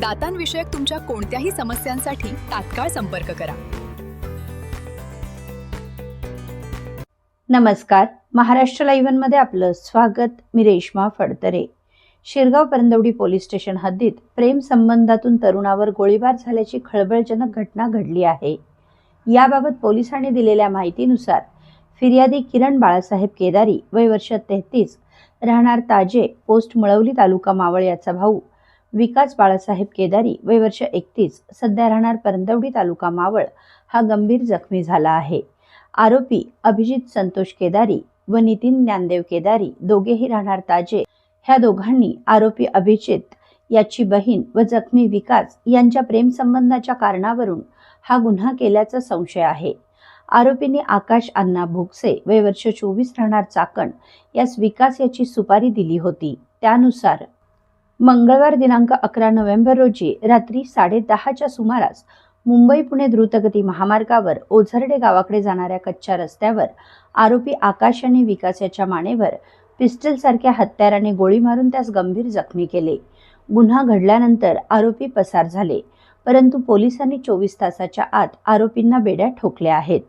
दातांविषयक तुमच्या कोणत्याही समस्यांसाठी तात्काळ संपर्क करा. नमस्कार. महाराष्ट्र लाईव्हमध्ये आपलं स्वागत. मी रेश्मा फडतरे. शिरगाव परंदवडी पोलीस स्टेशन हद्दीत प्रेम संबंधातून तरुणावर गोळीबार झाल्याची खळबळजनक घटना घडली आहे. याबाबत पोलिसांनी दिलेल्या माहितीनुसार फिर्यादी किरण बाळासाहेब केदारी वय वर्ष तेहतीस राहणार ताजे पोस्ट मळवली तालुका मावळ याचा भाऊ विकास बाळासाहेब केदारी वय वर्ष एकतीस सध्या राहणार परंदवडी तालुका मावळ. हा गंभीर जखमी झाला आहे. आरोपी अभिजित संतोष केदारी व नितीन ज्ञानदेव केदारी दोघेही राहणार ताजे. ह्या दोघांनी आरोपी अभिजित याची बहीण व जखमी विकास यांच्या प्रेमसंबंधाच्या कारणावरून हा गुन्हा केल्याचा संशय आहे. आरोपींनी आकाश अण्णा भोगसे वय वर्ष चोवीस राहणार चाकण यास विकास याची सुपारी दिली होती. त्यानुसार मंगळवार दिनांक अकरा नोव्हेंबर रोजी रात्री साडे दहाच्या सुमारास मुंबई पुणे द्रुतगती महामार्गावर ओझरडे गावाकडे जाणाऱ्या कच्च्या रस्त्यावर आरोपी आकाश आणि विकास याच्या मानेवर पिस्टलसारख्या हत्याराने गोळी मारून त्यास गंभीर जखमी केले. गुन्हा घडल्यानंतर आरोपी पसार झाले परंतु पोलिसांनी चोवीस तासाच्या आत आरोपींना बेड्या ठोकल्या आहेत.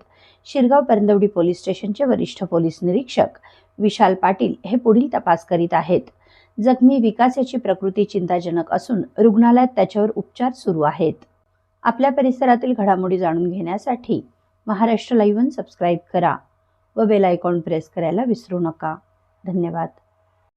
शिरगाव परंदवडी पोलीस स्टेशनचे वरिष्ठ पोलीस निरीक्षक विशाल पाटील हे पुढील तपास करीत आहेत. जखमी विकास याची प्रकृती चिंताजनक असून रुग्णालयात त्याच्यावर उपचार सुरू आहेत. आपल्या परिसरातील घडामोडी जाणून घेण्यासाठी महाराष्ट्र लाईव्ह सबस्क्राईब करा व बेल आयकॉन प्रेस करायला विसरू नका. धन्यवाद.